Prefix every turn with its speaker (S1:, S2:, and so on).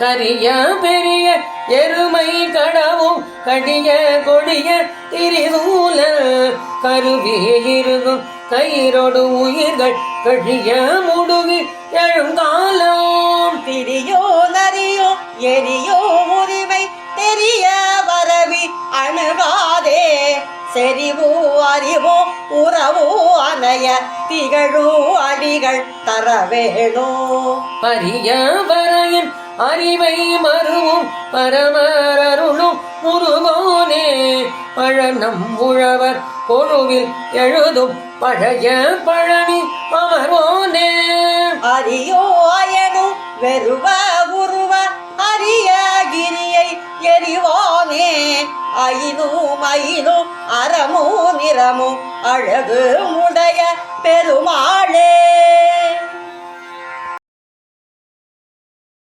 S1: கரிய பெரிய எருமை கடவும் கடிய கொடிய திரிசூல கருவி இருக்கும் கயிறொடு உயிர்கள் கழிய முடுகி எழுங்காலம்.
S2: திரியோ நரியோ எரியோ உரிமை தெரிய வரவி அணுகாதே. செறிவோ அறிவோ உறவோ அணைய திகழோ அடிகள் தர வேணும்
S1: பரிய வரையின் அறிவை மறுவும் பரமரருளும் முருகோனே. பழனம் உழவர் பொழுவில் எழுதும் பழைய பழனி அமரோனே
S2: அரியோ அயனும் வெறுவ உருவ அரிய கிரியை எரிவோனே அயினும் அயினும் அறமும் நிறமும் அழகு முடைய பெருமா